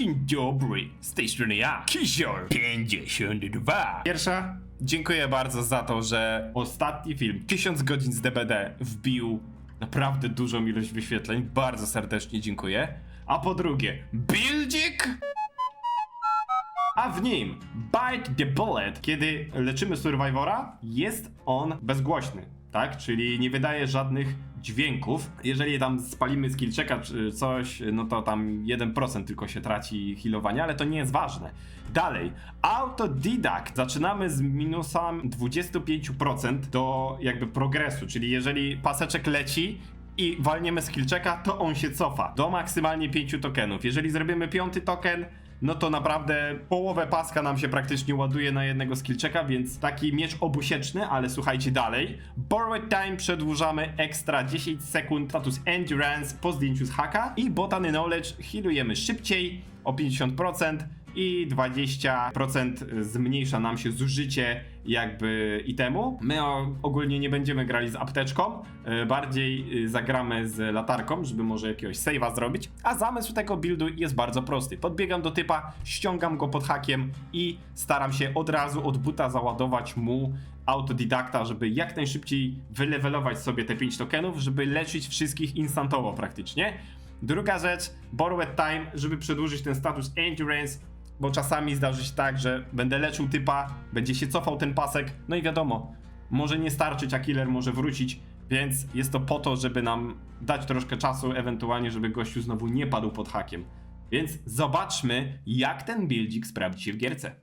Dzień dobry, z tej strony ja, Kisior 52. Pierwsza, dziękuję bardzo za to, że ostatni film, 1000 godzin z DBD, wbił naprawdę dużą ilość wyświetleń. Bardzo serdecznie dziękuję. A po drugie, Bildzik! A w nim Bite the Bullet, kiedy leczymy Survivora, jest on bezgłośny, tak? Czyli nie wydaje żadnych dźwięków. Jeżeli tam spalimy skillchecka czy coś, no to tam 1% tylko się traci healowania, ale to nie jest ważne. Dalej, autodidact. Zaczynamy z minusem 25% do jakby progresu, czyli jeżeli paseczek leci i walniemy skillchecka, to on się cofa do maksymalnie 5 tokenów. Jeżeli zrobimy piąty token, no to naprawdę połowę paska nam się praktycznie ładuje na jednego skillchecka, więc taki miecz obusieczny, ale słuchajcie dalej. Borrowed time przedłużamy ekstra 10 sekund, status endurance po zdjęciu z haka i botany knowledge healujemy szybciej o 50% i 20% zmniejsza nam się zużycie jakby itemu. My ogólnie nie będziemy grali z apteczką, e, bardziej e, zagramy z latarką, żeby może jakiegoś save'a zrobić, a zamysł tego buildu jest bardzo prosty. Podbiegam do typa, ściągam go pod hakiem i staram się od razu od buta załadować mu autodidakta, żeby jak najszybciej wylevelować sobie te 5 tokenów, żeby leczyć wszystkich instantowo praktycznie. Druga rzecz, borrowed time, żeby przedłużyć ten status endurance, bo czasami zdarzy się tak, że będę leczył typa, będzie się cofał ten pasek, no i wiadomo, może nie starczyć, a killer może wrócić, więc jest to po to, żeby nam dać troszkę czasu, ewentualnie, żeby gościu znowu nie padł pod hakiem. Więc zobaczmy, jak ten buildzik sprawdzi się w gierce.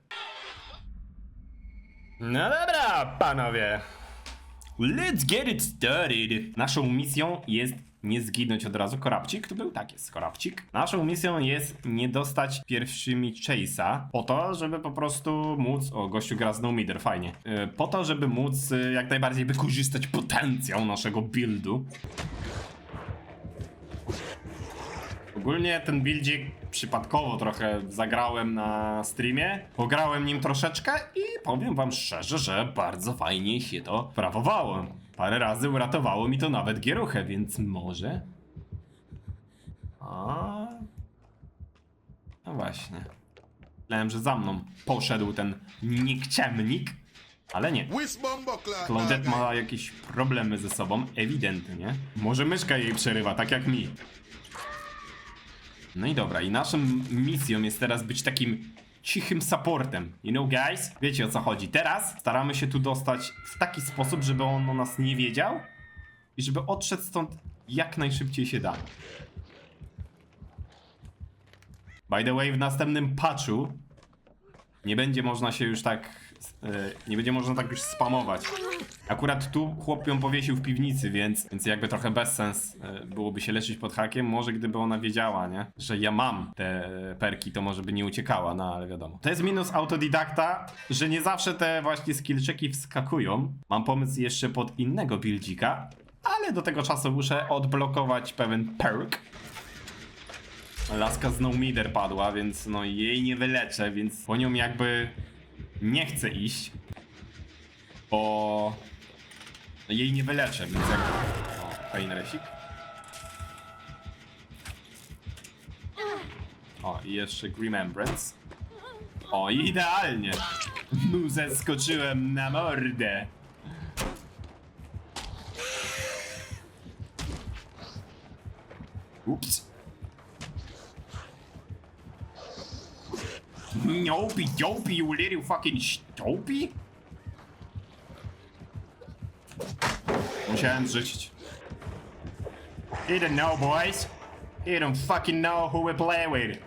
No dobra, panowie. Let's get it started. Naszą misją jest nie zginąć od razu. Korabcik to był? Tak jest, korabcik. Naszą misją jest nie dostać pierwszymi chase'a, po to, żeby po prostu móc... O, gościu gra z no meter, fajnie. Yy, po to, żeby móc yy, jak najbardziej wykorzystać potencjał naszego buildu. Ogólnie ten buildzik przypadkowo trochę zagrałem na streamie. Pograłem nim troszeczkę i powiem wam szczerze, że bardzo fajnie się to prawowało. Parę razy uratowało mi to nawet gieruchę, więc może... A... No właśnie. Myślałem, że za mną poszedł ten nikczemnik, ale nie. Claudette ma jakieś problemy ze sobą, ewidentnie. Może myszka jej przerywa, tak jak mi. No i dobra, i naszą misją jest teraz być takim cichym supportem. You know, guys? Wiecie o co chodzi. Teraz staramy się tu dostać w taki sposób, żeby on o nas nie wiedział i żeby odszedł stąd jak najszybciej się da. By the way, w następnym patchu nie będzie można się już tak. E, nie będzie można tak już spamować. Akurat tu chłop ją powiesił w piwnicy, więc, więc jakby trochę bez sens e, byłoby się leczyć pod hakiem. Może gdyby ona wiedziała, nie? Że ja mam te perki, to może by nie uciekała, no ale wiadomo. To jest minus autodidakta, że nie zawsze te właśnie skillczeki wskakują. Mam pomysł jeszcze pod innego buildzika, ale do tego czasu muszę odblokować pewien perk. Laska z no meter padła, więc no jej nie wyleczę, więc po nią jakby nie chcę iść. Bo jej nie wyleczę, więc jak... O, pain resik. O, i jeszcze Remembrance. O, idealnie! Nu zeskoczyłem na mordę. Nope, dopey, you little fucking stopey. Musiałem zrzucić. He don't know, boys. He don't fucking know who we play with.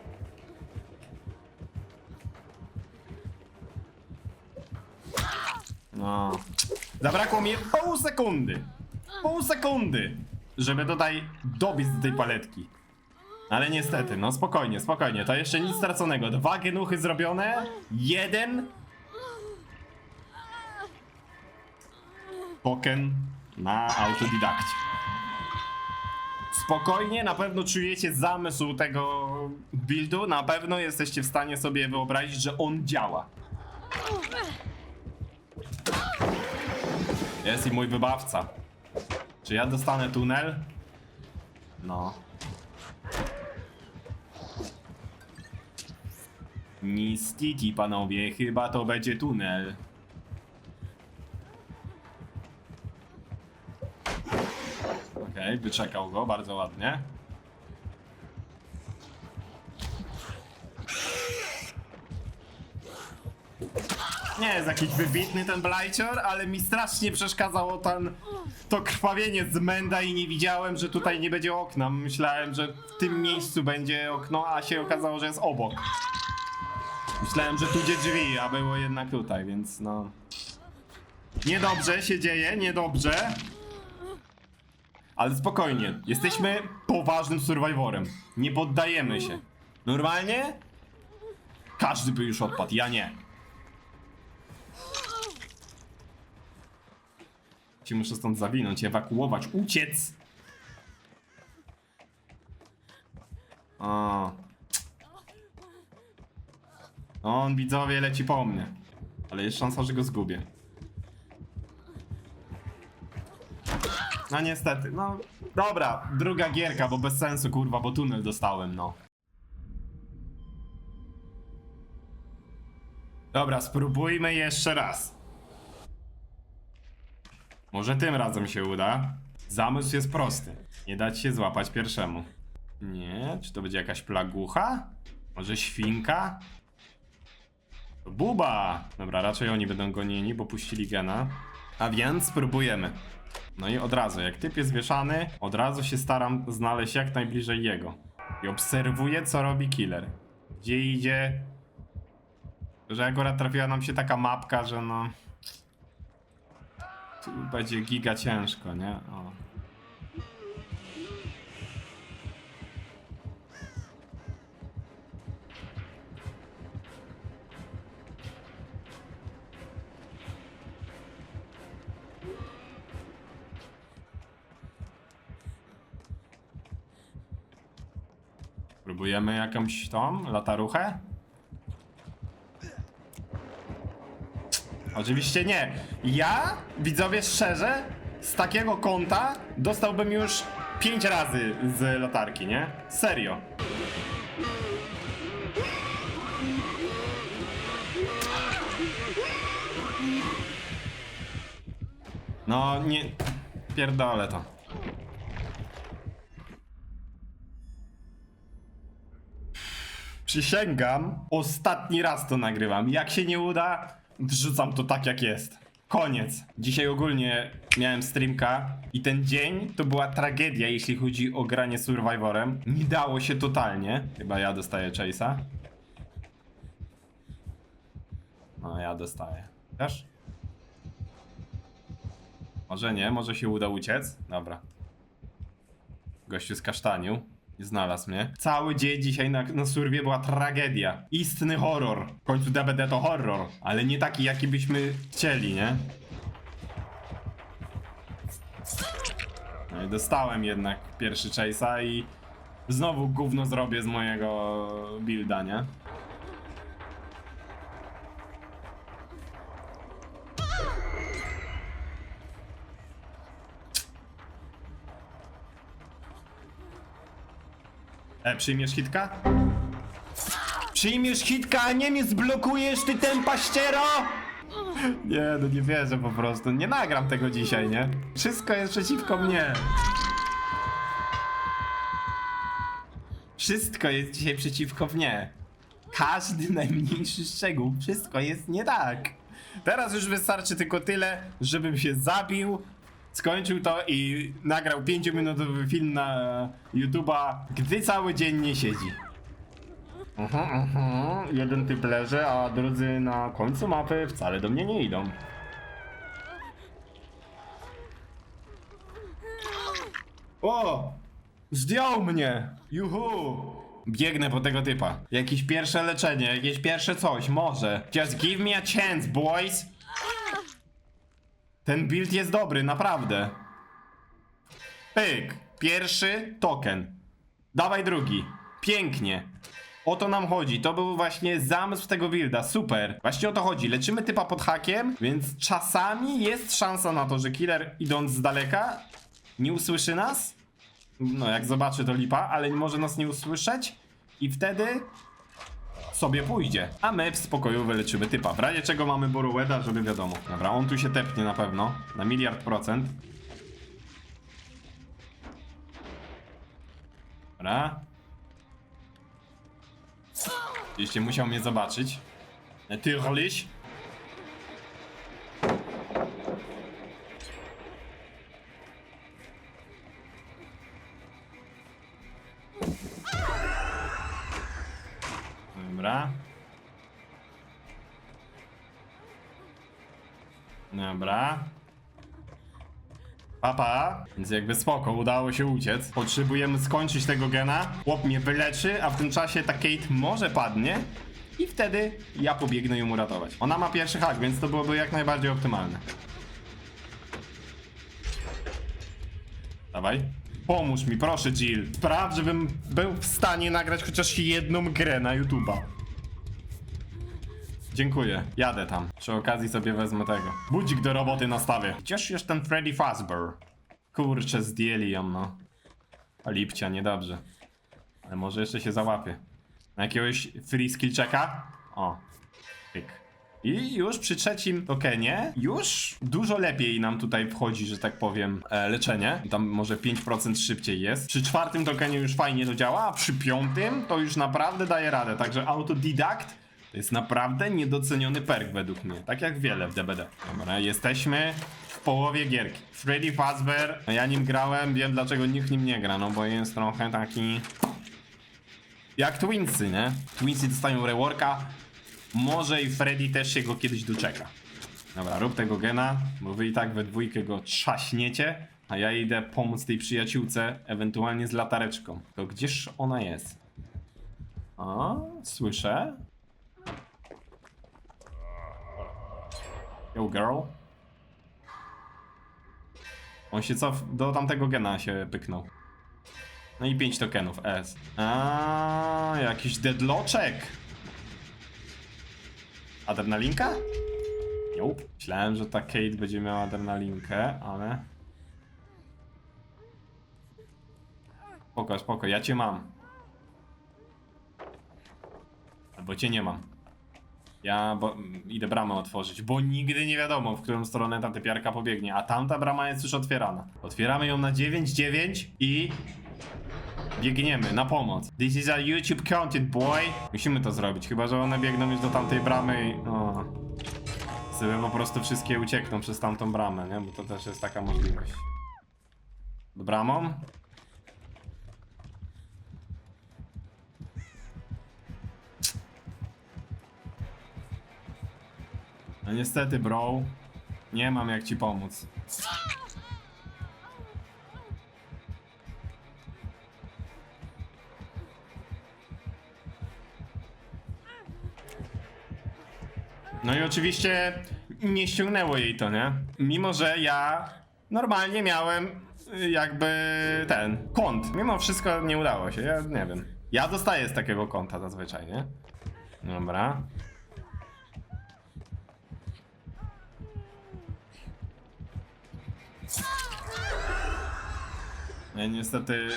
No. Zabrakło mi pół sekundy. Pół sekundy, żeby tutaj dobić do tej paletki. Ale niestety, no spokojnie, spokojnie, to jeszcze nic straconego. Dwa genuchy zrobione, jeden token na autodidakcie. Spokojnie, na pewno czujecie zamysł tego buildu, na pewno jesteście w stanie sobie wyobrazić, że on działa. Jest i mój wybawca. Czy ja dostanę tunel? Niestety, panowie, chyba to będzie tunel. Okej, wyczekał go bardzo ładnie. Nie jest jakiś wybitny ten Blighter, ale mi strasznie przeszkadzało ten, to krwawienie z Menda i nie widziałem, że tutaj nie będzie okna. Myślałem, że w tym miejscu będzie okno, a się okazało, że jest obok. Myślałem, że tu gdzie drzwi, a było jednak tutaj, więc no... Niedobrze się dzieje, niedobrze. Ale spokojnie, jesteśmy poważnym survivorem. Nie poddajemy się. Normalnie? Każdy by już odpadł, ja nie. Ci muszę stąd zawinąć, ewakuować, uciec! O. On widzowie leci po mnie. Ale jest szansa, że go zgubię. No niestety, no dobra, druga gierka, bo bez sensu kurwa, bo tunel dostałem, no. Dobra, spróbujmy jeszcze raz. Może tym razem się uda. Zamysł jest prosty. Nie dać się złapać pierwszemu. Nie, czy to będzie jakaś plagucha? Może świnka? Buba! Dobra, raczej oni będą gonieni, bo puścili gena. A więc spróbujemy. No i od razu, jak typ jest wieszany, od razu się staram znaleźć jak najbliżej jego. I obserwuję, co robi killer. Gdzie idzie. Że akurat trafiła nam się taka mapka, że no... Tu będzie giga ciężko, nie? O. Próbujemy jakąś tą lataruchę? Oczywiście nie. Ja, widzowie, szczerze, z takiego kąta dostałbym już 5 razy z latarki, nie? Serio. No, nie... Pierdolę to. Przysięgam, ostatni raz to nagrywam. Jak się nie uda, wrzucam to tak jak jest. Koniec. Dzisiaj ogólnie miałem streamka i ten dzień to była tragedia, jeśli chodzi o granie Survivorem. Nie dało się totalnie. Chyba ja dostaję chase'a. No, ja dostaję. Też? Może nie, może się uda uciec. Dobra. Gościu z kasztaniu. Znalazł mnie. Cały dzień dzisiaj na, na surwie była tragedia. Istny horror. W końcu DBD to horror, ale nie taki, jaki byśmy chcieli, nie? No i dostałem jednak pierwszy chase'a i znowu gówno zrobię z mojego builda, nie? E, przyjmiesz hitka? Przyjmiesz hitka, a nie mnie zblokujesz, ty tempa ściero! Nie, no nie wierzę po prostu. Nie nagram tego dzisiaj, nie? Wszystko jest przeciwko mnie. Wszystko jest dzisiaj przeciwko mnie. Każdy najmniejszy szczegół, wszystko jest nie tak. Teraz już wystarczy tylko tyle, żebym się zabił, skończył to i nagrał 5-minutowy film na YouTube'a, gdy cały dzień nie siedzi. Aha, aha, jeden typ leży, a drudzy na końcu mapy wcale do mnie nie idą. O! Zdjął mnie! Juhu! Biegnę po tego typa. Jakieś pierwsze leczenie, jakieś pierwsze coś, może. Just give me a chance, boys! Ten build jest dobry, naprawdę. Pyk. Pierwszy token. Dawaj drugi. Pięknie. O to nam chodzi. To był właśnie zamysł tego builda. Super. Właśnie o to chodzi. Leczymy typa pod hakiem, więc czasami jest szansa na to, że killer idąc z daleka nie usłyszy nas. No, jak zobaczy to lipa, ale może nas nie usłyszeć. I wtedy sobie pójdzie. A my w spokoju wyleczymy typa. W razie czego mamy Boroweda, żeby wiadomo. Dobra, on tu się tepnie na pewno. Na miliard procent. Dobra. Oczywiście musiał mnie zobaczyć. Natürlich. Dobra. Dobra. Papa, więc jakby spoko, udało się uciec. Potrzebujemy skończyć tego gena. Chłop mnie wyleczy, a w tym czasie ta Kate może padnie. I wtedy ja pobiegnę ją uratować. Ona ma pierwszy hak, więc to byłoby jak najbardziej optymalne. Dawaj. Pomóż mi, proszę Jill. Spraw, żebym był w stanie nagrać chociaż jedną grę na YouTube'a. Dziękuję, jadę tam. Przy okazji sobie wezmę tego. Budzik do roboty nastawię. Gdzież jest ten Freddy Fazbear? Kurczę, zdjęli ją, no. A lipcia, niedobrze. Ale może jeszcze się załapie. Na jakiegoś free skill checka? O. Pyk. I już przy trzecim tokenie, już dużo lepiej nam tutaj wchodzi, że tak powiem, e, leczenie. Tam może 5% szybciej jest. Przy czwartym tokenie już fajnie to działa, a przy piątym to już naprawdę daje radę. Także autodidact to jest naprawdę niedoceniony perk według mnie. Tak jak wiele w DBD. Dobra, jesteśmy w połowie gierki. Freddy Fazbear, no ja nim grałem, wiem dlaczego nikt nim nie gra, no bo jest trochę taki... Jak Twinsy, nie? Twinsy dostają reworka. Może i Freddy też się go kiedyś doczeka. Dobra, rób tego gena, bo wy i tak we dwójkę go trzaśniecie, a ja idę pomóc tej przyjaciółce, ewentualnie z latareczką. To gdzież ona jest? A, słyszę. Yo, girl. On się cof... do tamtego gena się pyknął. No i 5 tokenów S. A, jakiś deadloczek. Adrenalinka? Nope. Myślałem, że ta Kate będzie miała adrenalinkę, ale... Spoko, spoko, ja cię mam. Albo cię nie mam. Ja bo, idę bramę otworzyć, bo nigdy nie wiadomo, w którą stronę ta typiarka pobiegnie, a tamta brama jest już otwierana. Otwieramy ją na 9-9 i biegniemy na pomoc. This is a YouTube content, boy. Musimy to zrobić, chyba że one biegną już do tamtej bramy i... O. Sobie po prostu wszystkie uciekną przez tamtą bramę, nie? Bo to też jest taka możliwość. Bramą? No niestety, bro. Nie mam jak ci pomóc. Oczywiście nie ściągnęło jej to, nie? Mimo, że ja normalnie miałem y, jakby ten kąt. Mimo wszystko nie udało się, ja nie wiem. Ja dostaję z takiego konta zazwyczaj, nie? Dobra. Ja niestety.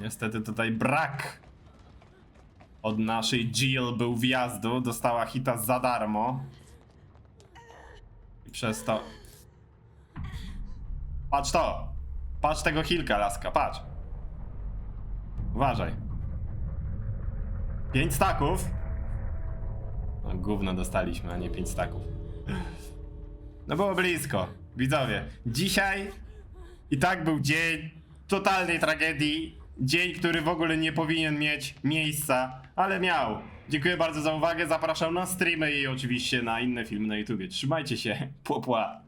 Niestety tutaj brak od naszej Jill był wjazdu, dostała hita za darmo. I przez to. Patrz to! Patrz tego hilka, laska, patrz. Uważaj. Pięć staków. No, gówno dostaliśmy, a nie pięć staków. No było blisko. Widzowie, dzisiaj i tak był dzień totalnej tragedii. Dzień, który w ogóle nie powinien mieć miejsca, ale miał. Dziękuję bardzo za uwagę. Zapraszam na streamy i oczywiście na inne filmy na YouTubie. Trzymajcie się. Płopła.